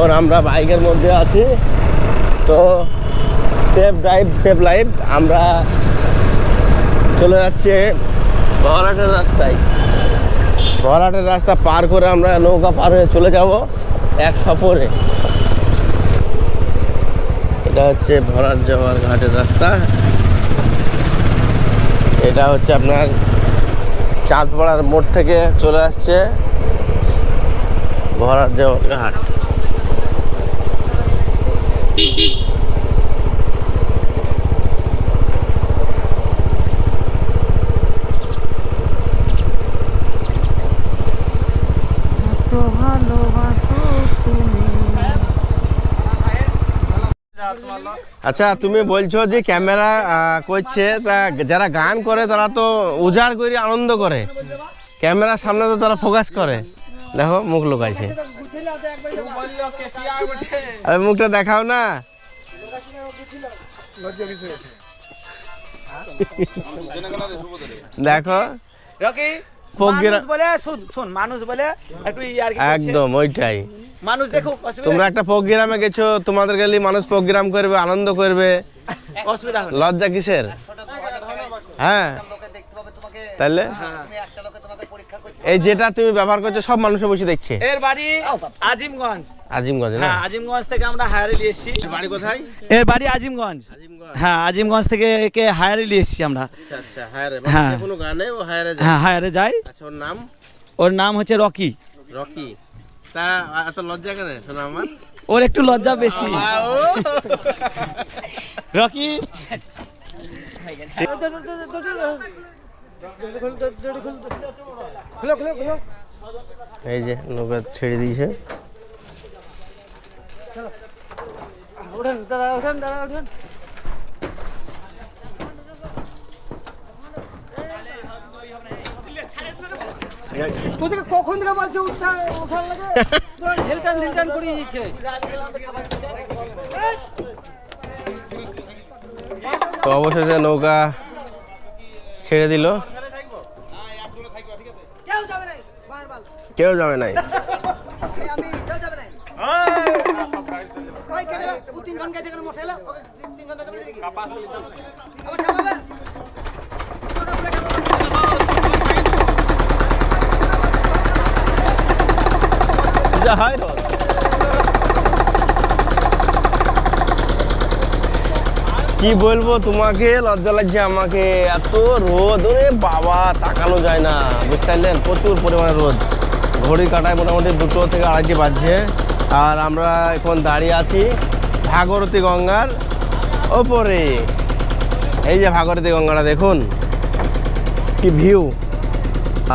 এখন আমরা বাইকের মধ্যে আছি। তো সেফ ড্রাইভ সেফ লাইফ আমরা চলে যাচ্ছে বহরাটের রাস্তায়। বহরাটের রাস্তা পার করে আমরা নৌকা পার হয়ে চলে যাব এক সফরে। এটা হচ্ছে ভরাট যাওয়ার ঘাটের রাস্তা। এটা হচ্ছে আপনার চাঁদপাড়ার মোড় থেকে চলে আসছে ভরাট যাওয়ার ঘাট। আচ্ছা তুমি বলছো যে ক্যামেরা করছে, তা যারা গান করে, তারা তো উজাড় করে আনন্দ করে। ক্যামেরার সামনে তো তারা ফোকাস করে। দেখো, মুখ লুকাইছে। আরে মুখটা দেখাও না। দেখো। রকি মানুষ বলে শুন শুন মানুষ বলে একটু ইয়ার একদম ওইটাই। মানুষ দেখো তোমরা একটা প্রোগ্রামে গেছো তোমাদের গেলে মানুষ প্রোগ্রাম করবে আনন্দ করবে। অসুবিধা লজ্জা কিসের? হ্যাঁ। তাহলে এই যেটা তুমি ব্যবহার করছ সব মানুষে বসে দেখছে। এর বাড়ি আজিমগঞ্জ। আজিমগঞ্জ না? হ্যাঁ আজিমগঞ্জ থেকে আমরা হায়ারে নিয়ে এসেছি। বাড়ি কোথায়? এর বাড়ি আজিমগঞ্জ। আজিমগঞ্জ। হ্যাঁ আজিমগঞ্জ থেকে একে হায়ারে নিয়ে এসেছি আমরা। আচ্ছা আচ্ছা হায়ারে। হ্যাঁ। কোনো গানে ও হায়ারে যায়। হ্যাঁ হায়ারে যাই আচ্ছা ওর নাম? ওর নাম হচ্ছে রকি। রকি। তা এত লজ্জা কেন? শোনা আমার। ওর একটু লজ্জা বেশি। রকি? এই যে নৌকা ছেড়ে দিয়েছে। উঠেন দাদা উঠেন দাদা উঠেন তোদেরকে কখন থেকে বলছে উঠা উঠার লাগে। তোরা ঢেলটান ঢেলটান করিয়ে দিচ্ছে তো অবশেষে নৌকা ছেড়ে দিল। কেউ যাবে নাই। হয় কি বলব তোমাকে? লজ্জা লাগছে আমাকে। এত রোদ, ওরে বাবা, তাকানো যায় না, বুঝতে পারলেন? প্রচুর পরিমাণে রোদ। ঘড়ি কাটায় মোটামুটি দুটো থেকে আড়াইটি বাজছে। আর আমরা এখন দাঁড়িয়ে আছি ভাগরতী গঙ্গার ওপরে। এই যে ভাগরতী গঙ্গাটা দেখুন, কি ভিউ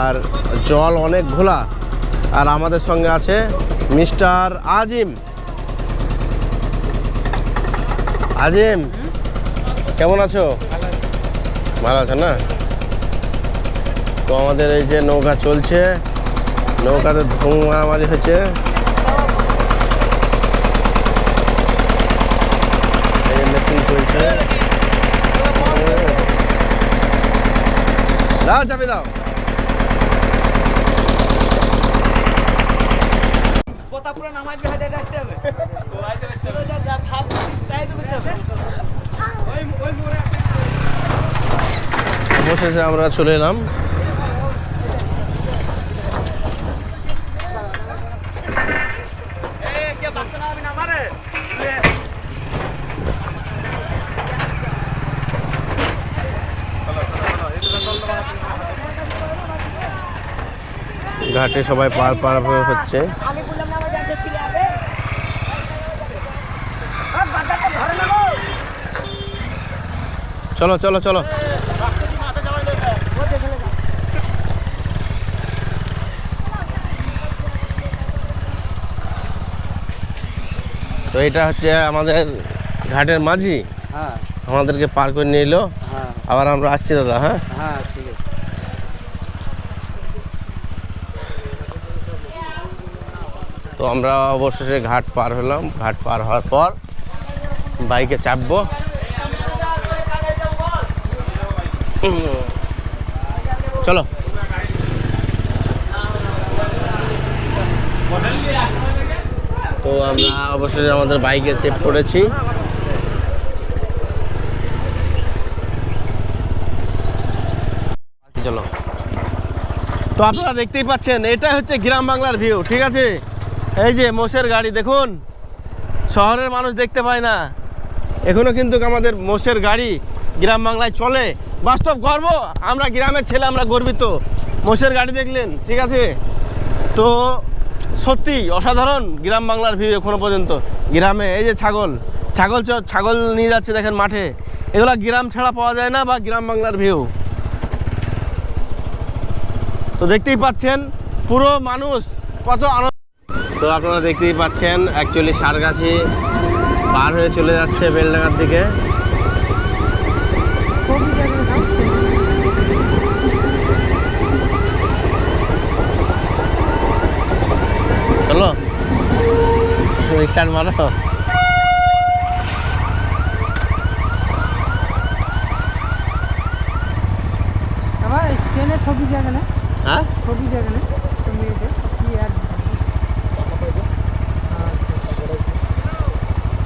আর জল অনেক ঘোলা। আর আমাদের সঙ্গে আছে মিস্টার আজিম। আজিম, কেমন আছো? ভালো আছো। না? তো আমাদের এই যে নৌকা চলছে নৌকাতে ধুম মারামারি হচ্ছে। এই মেশিন চলছে। দাও চাবি দাও। পোতাপুরা নামাজ বিহারে আসতে হবে। যা যা ভাব তাই তো করতে হবে। ওই ওই মোড়ে অবশেষে আমরা চলে এলাম এ কে বাচ্চা না না মারে লে ঘাটে সবাই পার পার হয়ে হচ্ছে। চলো চলো চলো। তো এটা হচ্ছে আমাদের ঘাটের মাঝি। হ্যাঁ। আমাদেরকে পার করে নিয়ে এলো। হ্যাঁ। আবার আমরা আসছি দাদা হ্যাঁ হ্যাঁ ঠিক আছে তো আমরা অবশেষে ঘাট পার হলাম। ঘাট পার হওয়ার পর বাইকে চাপবো। চলো। তো আমরা অবশেষে আমাদের বাইকে চেক করেছি চলো। তো আপনারা দেখতেই পাচ্ছেন এটা হচ্ছে গ্রাম বাংলার ভিউ ঠিক আছে? এই যে মোষের গাড়ি, দেখুন। শহরের মানুষ দেখতে পায় না। এখনও কিন্তু আমাদের মোষের গাড়ি গ্রাম বাংলায় চলে। বাস্তব গর্ব, আমরা গ্রামের ছেলে, আমরা গর্বিত। মোষের গাড়ি দেখলেন, ঠিক আছে? তো সত্যি অসাধারণ গ্রাম বাংলার ভিউ এখনও পর্যন্ত। গ্রামে, এই যে ছাগল ছাগল ছাগল নিয়ে যাচ্ছে দেখেন মাঠে। এগুলো গ্রাম ছাড়া পাওয়া যায় না বা গ্রাম বাংলার ভিউ তো দেখতেই পাচ্ছেন, পুরো মানুষ কত আনন্দ তো আপনারা দেখতেই পাচ্ছেন অ্যাকচুয়ালি সারগাছি পার হয়ে চলে যাচ্ছে বেলডাঙ্গার দিকে। চলো স্টার্ট মারো। ছবি জায়গা না? হ্যাঁ? ছবি জায়গা না? তুমি কি আর